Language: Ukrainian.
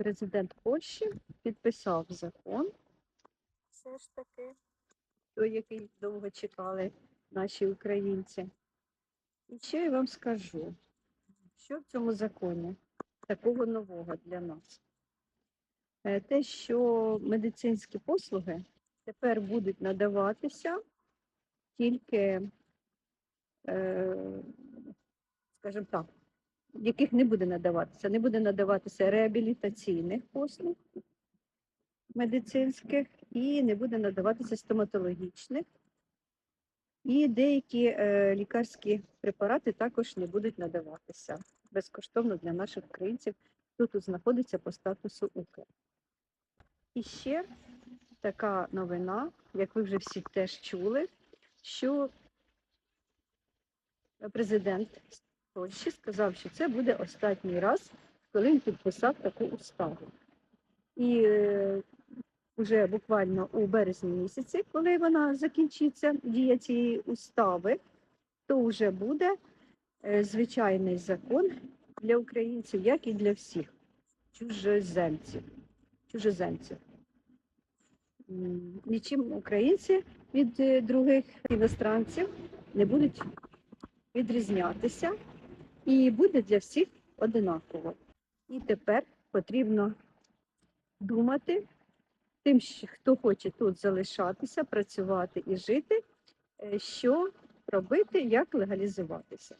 президент Польщі підписав закон, Все ж таки. той, який довго чекали наші українці. І що я вам скажу? Що в цьому законі такого нового для нас? Е, Те, що медицинські послуги тепер будуть надаватися тільки, е, скажімо так, яких не буде надаватися. Не буде надаватися реабілітаційних послуг медицинських і не буде надаватися стоматологічних. І деякі е, лікарські препарати також не будуть надаватися безкоштовно для наших українців, хто тут знаходиться по статусу УКР. І ще така новина, як ви вже всі теж чули, що президент Польщі сказав, що це буде останній раз, коли він підписав таку уставу. І е, вже буквально у березні місяці, коли вона закінчиться, дія цієї устави, то вже буде е, звичайний закон для українців, як і для всіх чужоземців. чужоземців. Нічим українці від е, других іностранців не будуть відрізнятися і буде для всіх одинаково. І тепер потрібно думати тим, хто хоче тут залишатися, працювати і жити, е, що робити, як легалізуватися.